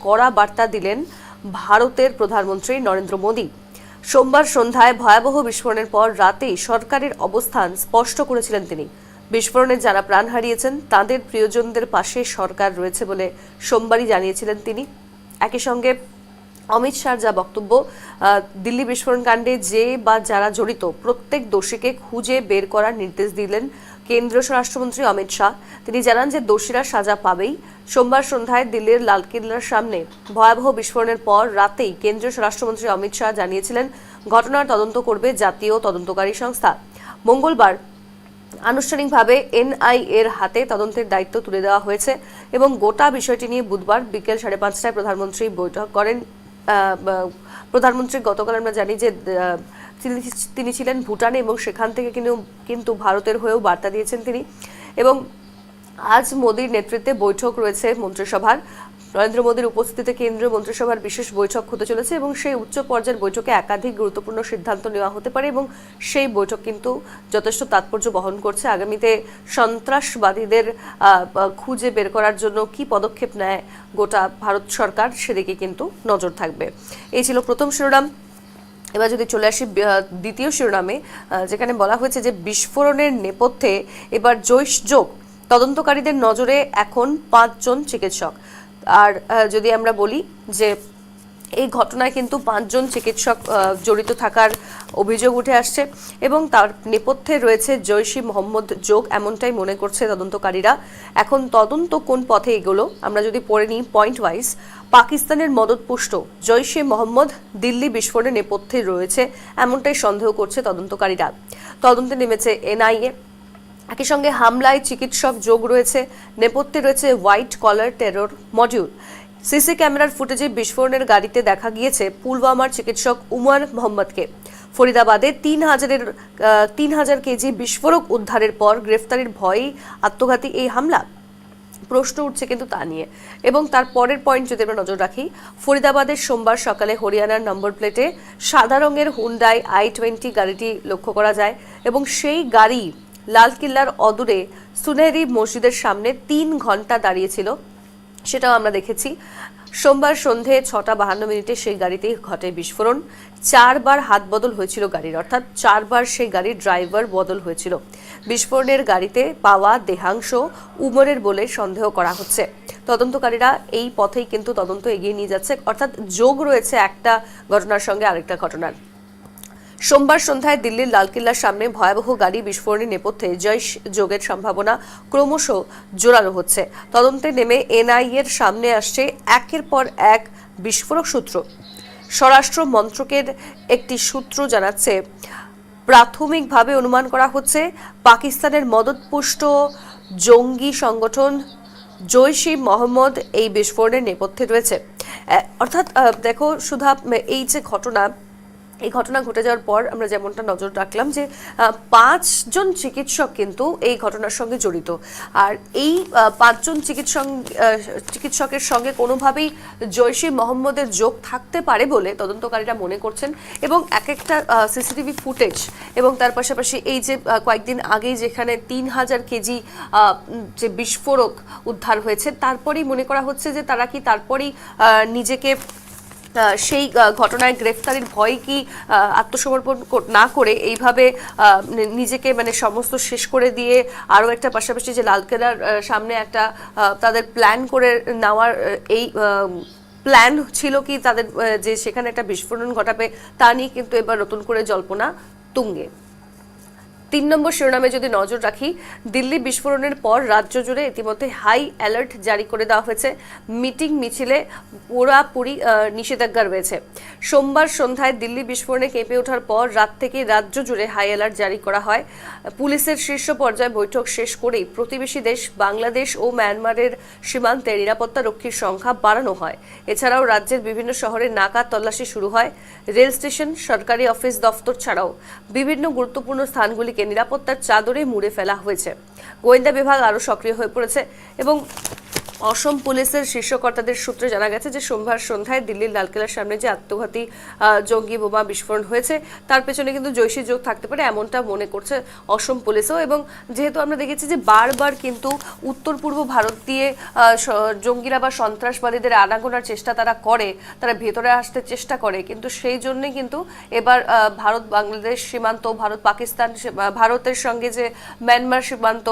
কড়া বার্তা দিলেন ভারতের প্রধানমন্ত্রী নরেন্দ্র মোদী। সোমবার সন্ধ্যায় ভয়াবহ বিস্ফোরণের পর রাতেই সরকারের অবস্থান স্পষ্ট করেছিলেন তিনি। বিস্ফোরণে যারা প্রাণ হারিয়েছেন, তাদের প্রিয়জনদের পাশে সরকার রয়েছে বলে সোমবারই জানিয়েছিলেন তিনি। একই সঙ্গে অমিত শাহর যা বক্তব্য দিল্লি বিস্ফোরণ কাণ্ডে যে বা যারা জড়িত, প্রত্যেক দোষীকে খুঁজে বের করার নির্দেশ দিলেন কেন্দ্রীয় স্বরাষ্ট্রমন্ত্রী অমিত শাহ। তিনি জানান যে দোষীরা সাজা পাবেই। সোমবার সন্ধ্যায় দিল্লির লালকেল্লার সামনে ভয়াবহ বিস্ফোরণের পর রাতেই কেন্দ্রীয় স্বরাষ্ট্রমন্ত্রী অমিত শাহ জানিয়েছিলেন, ঘটনার তদন্ত করবে জাতীয় তদন্তকারী সংস্থা। মঙ্গলবার আনুষ্ঠানিকভাবে এনআই এর হাতে তদন্তের দায়িত্ব তুলে দেওয়া হয়েছে এবং গোটা বিষয়টি নিয়ে বুধবার বিকেল সাড়ে পাঁচটায় প্রধানমন্ত্রী বৈঠক করেন। প্রধানমন্ত্রী গতকাল আমরা জানি যে তিনি ছিলেন ভুটানে এবং সেখান থেকে কিন্তু কিন্তু ভারতের হয়েও বার্তা দিয়েছেন তিনি। এবং আজ মোদীর নেতৃত্বে বৈঠক রয়েছে মন্ত্রিসভার। নরেন্দ্র মোদীর উপস্থিতিতে কেন্দ্রীয় মন্ত্রিসভার বিশেষ বৈঠক হতে চলেছে এবং সেই উচ্চ পর্যায়ের বৈঠকে একাধিক গুরুত্বপূর্ণ সিদ্ধান্ত নেওয়া হতে পারে এবং সেই বৈঠক কিন্তু যথেষ্ট তাৎপর্য বহন করছে। আগামীতে সন্ত্রাসবাদীদের খুঁজে বের করার জন্য কি পদক্ষেপ নেয় গোটা ভারত সরকার সেদিকে কিন্তু নজর থাকবে। এই ছিল প্রথম শিরোনাম। এবার যদি চলে আসি দ্বিতীয় শিরোনামে যেখানে বলা হয়েছে যে বিস্ফোরণের নেপথ্যে এবার জৈশ যোগ। তদন্তকারীদের নজরে এখন পাঁচজন চিকিৎসক। আর যদি আমরা বলি যে এই ঘটনায় কিন্তু পাঁচজন চিকিৎসক জড়িত থাকার অভিযোগ উঠে আসছে এবং তার নেপথ্যে রয়েছে জৈশি মোহাম্মদ যোগ এমনটাই মনে করছে তদন্তকারীরা। এখন তদন্ত কোন পথে এগোলো? আমরা যদি পড়ে নিই পয়েন্ট ওয়াইজ পাকিস্তানের মদতপুষ্ট জৈশে মোহাম্মদ দিল্লি বিস্ফোরণের নেপথ্যে রয়েছে এমনটাই সন্দেহ করছে তদন্তকারীরা। তদন্তে নেমেছে এনআইএ। একই সঙ্গে হামলায় চিকিৎসক যোগ রয়েছে, নেপথ্যে রয়েছে white collar terror module. CC ক্যামেরার ফুটেজে বিস্ফোরণের গাড়িতে দেখা গিয়েছে পুলওয়ামার চিকিৎসক উমর মোহাম্মদকে। ফরিদাবাদে তিন হাজারের তিন হাজার কেজি বিস্ফোরক উদ্ধারের পর গ্রেফতারির ভয়েই আত্মঘাতী এই হামলা? প্রশ্ন উঠছে কিন্তু তা নিয়ে। এবং তার পরের পয়েন্ট যদি আমরা নজর রাখি, ফরিদাবাদের সোমবার সকালে হরিয়ানার নম্বর প্লেটে সাদা রঙের হুন্ডাই আই টোয়েন্টি গাড়িটি লক্ষ্য করা যায় এবং সেই গাড়ি লালকিল্লার অদূরে সুনেরি মসজিদের সামনে তিন ঘণ্টা দাঁড়িয়েছিল। সেটাও আমরা দেখেছি। সোমবার সন্ধে ছটা বাহান্ন মিনিটে সেই গাড়িতে ঘটে বিস্ফোরণ। চারবার হাত বদল হয়েছিল গাড়ির, অর্থাৎ চারবার সেই গাড়ির ড্রাইভার বদল হয়েছিল। বিস্ফোরণের গাড়িতে পাওয়া দেহাংশ উমরের বলে সন্দেহ করা হচ্ছে। তদন্তকারীরা এই পথেই কিন্তু তদন্ত এগিয়ে নিয়ে যাচ্ছে। অর্থাৎ যোগ রয়েছে একটা ঘটনার সঙ্গে আরেকটা ঘটনার। সোমবার সন্ধ্যায় দিল্লির লালকিল্লার সামনে ভয়াবহ গাড়ি বিস্ফোরণের নেপথ্যে জৈশ যোগের সম্ভাবনা ক্রমশ জোরালো হচ্ছে। তদন্তে নেমে এনআইএর সামনে আসছে একের পর এক বিস্ফোরক সূত্র। স্বরাষ্ট্র মন্ত্রকের একটি সূত্র জানাচ্ছে, প্রাথমিকভাবে অনুমান করা হচ্ছে পাকিস্তানের মদতপুষ্ট জঙ্গি সংগঠন জৈশি মোহাম্মদ এই বিস্ফোরণের নেপথ্যে রয়েছে। অর্থাৎ দেখো সুধা এই যে ঘটনা এই ঘটনা ঘটে যাওয়ার পর আমরা যেমনটা নজর রাখলাম যে পাঁচজন চিকিৎসক কিন্তু এই ঘটনার সঙ্গে জড়িত। আর এই পাঁচজন চিকিৎসক চিকিৎসকের সঙ্গে কোনোভাবেই জৈশি মোহাম্মদের যোগ থাকতে পারে বলে তদন্তকারীরা মনে করছেন এবং এক একটা সিসিটিভি ফুটেজ এবং তার পাশাপাশি এই যে কয়েকদিন আগেই যেখানে তিন হাজার কেজি যে বিস্ফোরক উদ্ধার হয়েছে, তারপরেই মনে করা হচ্ছে যে তারা কি তারপরেই নিজেকে সেই ঘটনায় গ্রেফতারির ভয় কি আত্মসমর্পণ না করে এইভাবে নিজেকে মানে সমস্ত শেষ করে দিয়ে আরও একটা পাশাপাশি যে লালকেলার সামনে একটা তাদের প্ল্যান করে নেওয়ার এই প্ল্যান ছিল কি তাদের যে সেখানে একটা বিস্ফোরণ ঘটাবে তা নিয়ে কিন্তু এবার নতুন করে জল্পনা তুঙ্গে। তিন নম্বর শিরোনামে যদি নজর রাখি, দিল্লি বিস্ফোরণের পর রাজ্য জুড়ে ইতিমধ্যে হাই অ্যালার্ট জারি করে দেওয়া হয়েছে। মিটিং মিছিলে পুরাপুরি নিষেধাজ্ঞা রয়েছে। সোমবার সন্ধ্যায় দিল্লি বিস্ফোরণে কেঁপে ওঠার পর রাত থেকে রাজ্য জুড়ে হাই অ্যালার্ট জারি করা হয়। পুলিশের শীর্ষ পর্যায়ে বৈঠক শেষ করেই প্রতিবেশী দেশ বাংলাদেশ ও মায়ানমারের সীমান্তে নিরাপত্তা রক্ষীর সংখ্যা বাড়ানো হয়। এছাড়াও রাজ্যের বিভিন্ন শহরে নাকা তল্লাশি শুরু হয়। রেল স্টেশন, সরকারি অফিস দফতর ছাড়াও বিভিন্ন গুরুত্বপূর্ণ স্থানগুলিকে নিরাপত্তার চাদরে মুড়ে ফেলা হয়েছে। গোয়েন্দা বিভাগ আরও সক্রিয় হয়ে পড়েছে এবং অসম পুলিশের শীর্ষকর্তাদের সূত্রে জানা গেছে যে সোমবার সন্ধ্যায় দিল্লির লালকেল্লার সামনে যে আত্মঘাতী জঙ্গি বোমা বিস্ফোরণ হয়েছে, তার পেছনে কিন্তু জৈশী যোগ থাকতে পারে এমনটা মনে করছে অসম পুলিশও এবং যেহেতু আমরা দেখেছি যে বারবার কিন্তু উত্তর পূর্ব ভারত দিয়ে জঙ্গিরা বা সন্ত্রাসবাদীদের আনাগোনার চেষ্টা তারা করে, তারা ভেতরে আসতে চেষ্টা করে, কিন্তু সেই জন্যে কিন্তু এবার ভারত বাংলাদেশ সীমান্ত, ভারত পাকিস্তান ভারতের সঙ্গে যে মিয়ানমার সীমান্ত,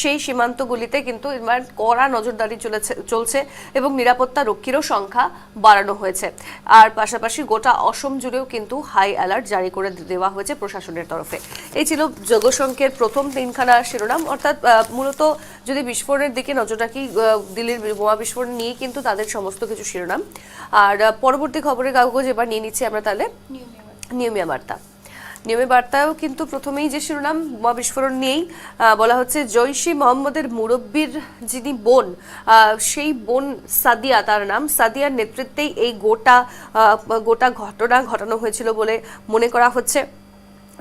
সেই সীমান্তগুলিতে কিন্তু এবার কড়া নজরদারি চলেছে চলছে এবং নিরাপত্তা রক্ষীরও সংখ্যা বাড়ানো হয়েছে। আর পাশাপাশি গোটা অসম জুড়েও কিন্তু হাই অ্যালার্ট জারি করে দেওয়া হয়েছে প্রশাসনের তরফে। এই ছিল যোগসংখ্যের প্রথম তিনখানা শিরোনাম। অর্থাৎ মূলত যদি বিস্ফোরণের দিকে নজর রাখি দিল্লির বোমা বিস্ফোরণ নিয়ে কিন্তু তাদের সমস্ত কিছু শিরোনাম। আর পরবর্তী খবরের কাগজ এবার নিয়ে নিচ্ছি আমরা তাহলে। নিয়মিয়া বার্তা। নিয়মে বার্তায়ও কিন্তু প্রথমেই যে শিরোনাম বোমা বিস্ফোরণ নিয়েই বলা হচ্ছে জৈশি মোহাম্মদের মুরব্বীর যিনি বোন সেই বোন সাদিয়া, তার নাম সাদিয়ার নেতৃত্বেই এই গোটা গোটা ঘটনা ঘটানো হয়েছিল বলে মনে করা হচ্ছে।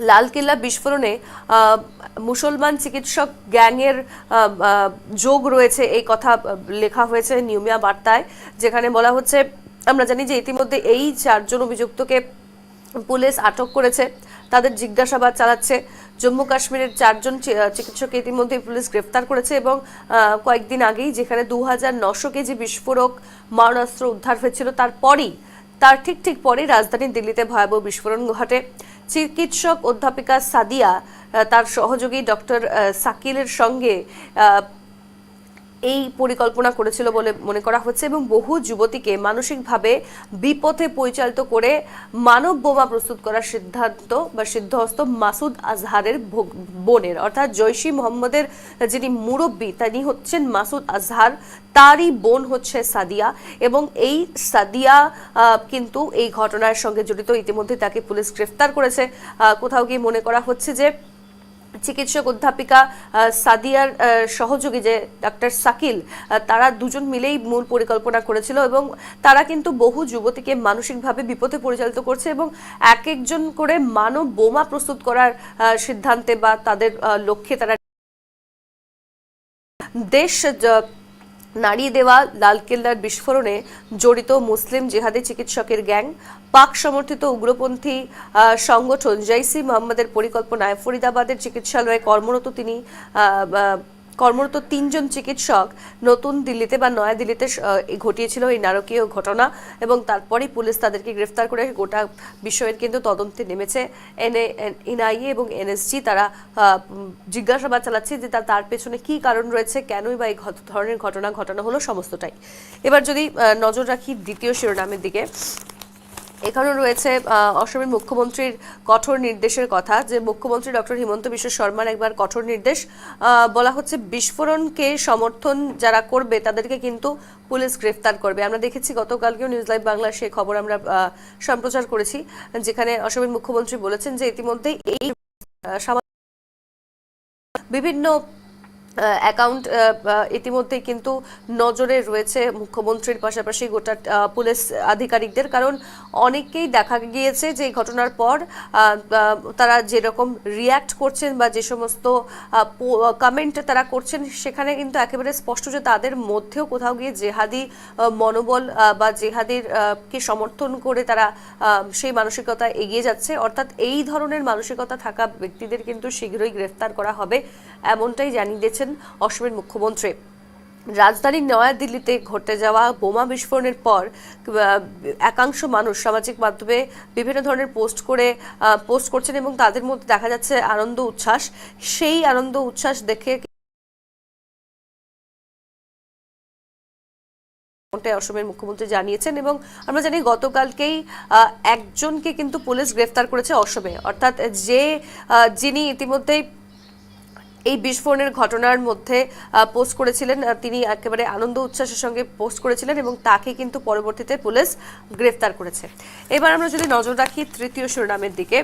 লালকেল্লা বিস্ফোরণে মুসলমান চিকিৎসক গ্যাংয়ের যোগ রয়েছে এই কথা লেখা হয়েছে নিয়মিয়া বার্তায়, যেখানে বলা হচ্ছে, আমরা জানি যে ইতিমধ্যে এই চারজন অভিযুক্তকে পুলিশ আটক করেছে। তাদের জিজ্ঞাসাবাদ চালাচ্ছে। জম্মু কাশ্মীরের চারজন চিকিৎসককে ইতিমধ্যে পুলিশ গ্রেফতার করেছে এবং কয়েকদিন আগেই যেখানে দু হাজার নশো কেজি বিস্ফোরক মারণাস্ত্র উদ্ধার হয়েছিল, তারপরই, তার ঠিক ঠিক পরেই রাজধানী দিল্লিতে ভয়াবহ বিস্ফোরণ ঘটে। চিকিৎসক অধ্যাপিকা সাদিয়া তার সহযোগী ডক্টর সাকিলের সঙ্গে এই পরিকল্পনা করেছিল বলে মনে করা হচ্ছে এবং বহু যুবতীকে মানসিকভাবে বিপথে পরিচালিত করে মানব বোমা প্রস্তুত করার সিদ্ধান্ত বা সিদ্ধহস্ত মাসুদ আজহারের বোনের। অর্থাৎ জৈশি মোহাম্মদের যিনি মুরব্বী, তিনি হচ্ছেন মাসুদ আজহার, তারই বোন হচ্ছে সাদিয়া এবং এই সাদিয়া কিন্তু এই ঘটনার সঙ্গে জড়িত। ইতিমধ্যে তাকে পুলিশ গ্রেফতার করেছে। কোথাও গিয়ে মনে করা হচ্ছে যে চিকিৎসক অধ্যাপিকা সাদিয়ার সহযোগী যে ডাক্তার সাকিল তারা দুজন মিলেই মূল পরিকল্পনা করেছিল এবং তারা কিন্তু বহু যুবতীকে মানসিকভাবে বিপথে পরিচালিত করছে এবং এক একজন করে মানব বোমা প্রস্তুত করার সিদ্ধান্তে বা তাদের লক্ষ্যে তারা দেশ নাড়িয়ে দেওয়া লালকেল্লার বিস্ফোরণে জড়িত মুসলিম জেহাদি চিকিৎসকের গ্যাং, পাক সমর্থিত উগ্রপন্থী সংগঠন জৈসি মোহাম্মদের পরিকল্পনায় ফরিদাবাদের চিকিৎসালয়ে কর্মরত তিনি কর্মরত তিনজন চিকিৎসক নতুন দিল্লিতে বা নয়াদিল্লিতে ঘটিয়েছিল এই নারকীয় ঘটনা এবং তারপরেই পুলিশ তাদেরকে গ্রেফতার করে গোটা বিষয়ের কিন্তু তদন্তে নেমেছে। এনএ এনআইএ এবং এনএসজি তারা জিজ্ঞাসাবাদ চালাচ্ছে যে তার পেছনে কি কারণ রয়েছে, কেনই বা এই ধরনের ঘটনা ঘটানো হলো, সমস্তটাই। এবার যদি নজর রাখি দ্বিতীয় শিরোনামের দিকে এখানেও রয়েছে অসমের মুখ্যমন্ত্রীর কঠোর নির্দেশের কথা, যে মুখ্যমন্ত্রী ডক্টর হিমন্ত বিশ্ব শর্মার একবার কঠোর নির্দেশ বলা হচ্ছে বিস্ফোরণকে সমর্থন যারা করবে তাদেরকে কিন্তু পুলিশ গ্রেফতার করবে। আমরা দেখেছি গতকালকেও নিউজ লাইভ বাংলার সেই খবর আমরা সম্প্রচার করেছি, যেখানে অসমের মুখ্যমন্ত্রী বলেছেন যে ইতিমধ্যে এই বিভিন্ন অ্যাকাউন্ট ইতিমধ্যেই কিন্তু নজরে রয়েছে মুখ্যমন্ত্রীর পাশাপাশি গোটা পুলিশ আধিকারিকদের। কারণ অনেকেই দেখা গিয়েছে যে ঘটনার পর তারা যেরকম রিয়্যাক্ট করছেন বা যে সমস্ত কমেন্ট তারা করছেন, সেখানে কিন্তু একেবারে স্পষ্ট যে তাদের মধ্যেও কোথাও গিয়ে জেহাদি মনোবল বা জেহাদের কে সমর্থন করে তারা সেই মানসিকতা এগিয়ে যাচ্ছে। অর্থাৎ এই ধরনের মানসিকতা থাকা ব্যক্তিদের কিন্তু শীঘ্রই গ্রেফতার করা হবে, এমনটাই জানিয়ে দিয়েছেন অসমের মুখ্যমন্ত্রী। রাজধানীর নয়াদিল্লিতে ঘটে যাওয়া বোমা বিস্ফোরণের পর একাংশ মানুষ সামাজিক মাধ্যমে বিভিন্ন ধরনের পোস্ট করে পোস্ট করছেন এবং তাদের মধ্যে দেখা যাচ্ছে আনন্দ উচ্ছ্বাস। সেই আনন্দ উচ্ছ্বাস দেখে অসমের মুখ্যমন্ত্রী জানিয়েছেন এবং আমরা জানি গতকালকেই একজনকে কিন্তু পুলিশ গ্রেফতার করেছে অসমে। অর্থাৎ যে যিনি ইতিমধ্যেই এই বিস্ফোরণের ঘটনার মধ্যে পোস্ট করেছিলেন তিনি একেবারে আনন্দ উচ্ছ্বাসের সঙ্গে পোস্ট করেছিলেন এবং তাকে কিন্তু পরবর্তীতে পুলিশ গ্রেফতার করেছে। এবার আমরা যদি নজর রাখি তৃতীয় শিরোনামের দিকে।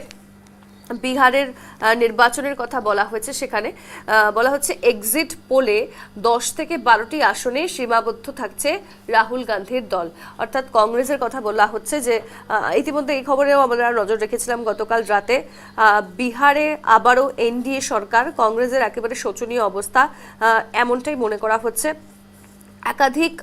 বিহারের নির্বাচনের কথা বলা হয়েছে সেখানে। বলা হচ্ছে এক্সিট পোলে দশ থেকে বারোটি আসনে সীমাবদ্ধ থাকছে রাহুল গান্ধীর দল। অর্থাৎ কংগ্রেসের কথা বলা হচ্ছে যে ইতিমধ্যে এই খবরেও আমরা নজর রেখেছিলাম গতকাল রাতে। বিহারে আবারও এনডিএ সরকার, কংগ্রেসের একেবারে শোচনীয় অবস্থা এমনটাই মনে করা হচ্ছে। একাধিক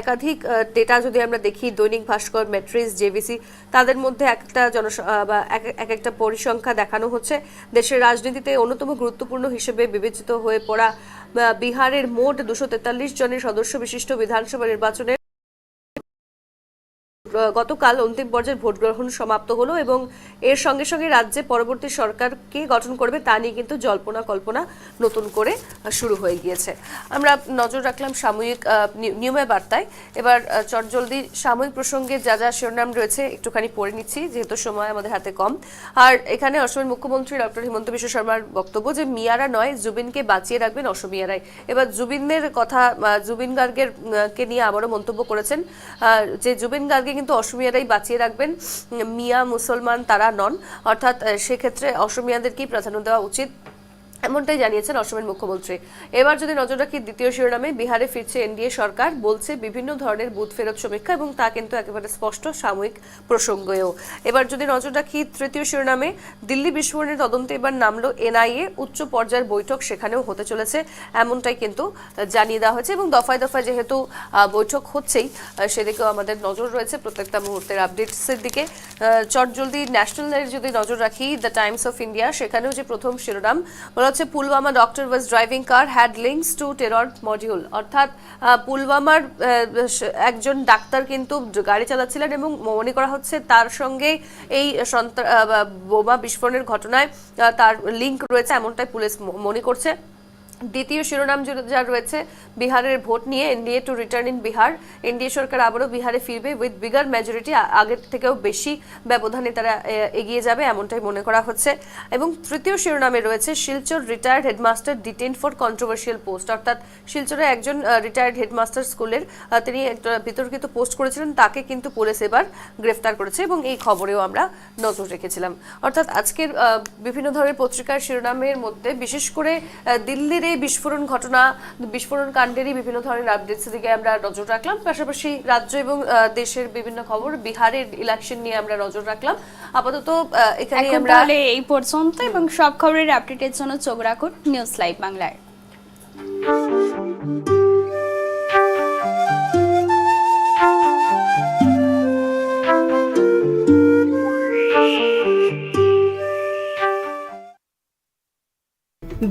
একাধিক ডেটা যদি আমরা দেখি, দৈনিক ভাস্কর মেট্রিস জেভিসি তাদের মধ্যে একটা জন বা এক এক একটা পরিসংখ্যা দেখানো হচ্ছে। দেশের রাজনীতিতে অন্যতম গুরুত্বপূর্ণ হিসেবে বিবেচিত হয়ে পড়া বিহারের মোট দুশো তেতাল্লিশ জনের সদস্য বিশিষ্ট বিধানসভা নির্বাচনে গতকাল অন্তিম পর্যায়ের ভোট গ্রহণ সমাপ্ত হলো এবং এর সঙ্গে সঙ্গে রাজ্যে পরবর্তী সরকারকে গঠন করবে তা নিয়ে কিন্তু জল্পনা কল্পনা নতুন করে শুরু হয়ে গিয়েছে। আমরা নজর রাখলাম সাময়িক নিয়মের বার্তায়। এবার চটজলদি সাময়িক প্রসঙ্গে যা যা শিরোনাম রয়েছে একটুখানি পড়ে নিচ্ছি, যেহেতু সময় আমাদের হাতে কম। আর এখানে অসমের মুখ্যমন্ত্রী ডক্টর হিমন্ত বিশ্ব শর্মার বক্তব্য যে মিয়ারা নয়, জুবিনকে বাঁচিয়ে রাখবেন অসমিয়ারাই। এবার জুবিনের কথা জুবিন গার্গের কে নিয়ে আবারও মন্তব্য করেছেন। যে জুবিন গার্গে কিন্তু অসমিয়ারাই বাঁচিয়ে রাখবেন। মিয়া মুসলমান তারা নন। অর্থাৎ সেক্ষেত্রে অসমিয়াদেরকেই প্রাধান্য দেওয়া উচিত? এমনটাই জানিয়েছেন অসমের মুখ্যমন্ত্রী। এবার যদি নজর রাখি দ্বিতীয় শিরোনামে, বিহারে ফিরছে এনডিএ সরকার, বলছে বিভিন্ন ধরনের বুথ ফেরত সমীক্ষা এবং তা কিন্তু একেবারে স্পষ্ট সাময়িক প্রসঙ্গেও। এবার যদি নজর রাখি তৃতীয় শিরোনামে, দিল্লি বিস্ফোরণের তদন্তে এবার নামলো এনআইএ, উচ্চ পর্যায়ের বৈঠক সেখানেও হতে চলেছে, এমনটাই কিন্তু জানিয়ে দেওয়া হয়েছে এবং দফায় দফায় যেহেতু বৈঠক হচ্ছেই সেদিকেও আমাদের নজর রয়েছে প্রত্যেকটা মুহূর্তের আপডেটসের দিকে। চট জলদি ন্যাশনালের যদি নজর রাখি, দ্য টাইমস অফ ইন্ডিয়া, সেখানেও যে প্রথম শিরোনাম বলা হচ্ছে Pulwama doctor was driving car had links to terror module অর্থাৎ পুলওয়ামার একজন ডাক্তার কিন্তু গাড়ি চালাচ্ছিলেন এবং মনে করা হচ্ছে তার সঙ্গে এই বোমা বিস্ফোরণের ঘটনায় তার লিঙ্ক রয়েছে এমনটাই পুলিশ মনে করছে। দ্বিতীয় শিরোনাম যা রয়েছে বিহারের ভোট নিয়ে NDA to return in Bihar NDA সরকার আবারও বিহারে ফিরবে উইথ বিগার মেজরিটি আগের থেকেও বেশি ব্যবধানে তারা এগিয়ে যাবে এমনটাই মনে করা হচ্ছে। এবং তৃতীয় শিরোনামে রয়েছে Silchar retired headmaster detain for controversial post অর্থাৎ শিলচরে একজন রিটায়ার্ড হেডমাস্টার স্কুলের তিনি একটা বিতর্কিত পোস্ট করেছিলেন তাকে কিন্তু পুলিশ এবার গ্রেফতার করেছে এবং এই খবরেও আমরা নজর রেখেছিলাম। অর্থাৎ আজকের বিভিন্ন ধরনের পত্রিকার শিরোনামের মধ্যে বিশেষ করে আহ, দিল্লির এই বিস্ফোরণ ঘটনা বিস্ফোরণ কাণ্ডেরই বিভিন্ন ধরনের আপডেটস দিকে আমরা নজর রাখলাম। পাশাপাশি রাজ্য এবং দেশের বিভিন্ন খবর বিহারের ইলেকশন নিয়ে আমরা নজর রাখলাম। আপাতত এখানে আমরা এই পর্যন্ত এবং সব খবরের আপডেটের জন্য চোখ রাখুন নিউজ লাইভ বাংলায়।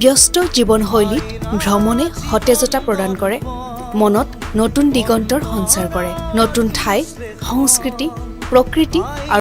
ব্যস্ত জীৱনশৈলীত ভ্ৰমণে সতেজতা প্ৰদান কৰে, মনত নতুন দিগন্তৰ সঞ্চাৰ কৰে। নতুন ঠাই, সংস্কৃতি, প্ৰকৃতি আৰু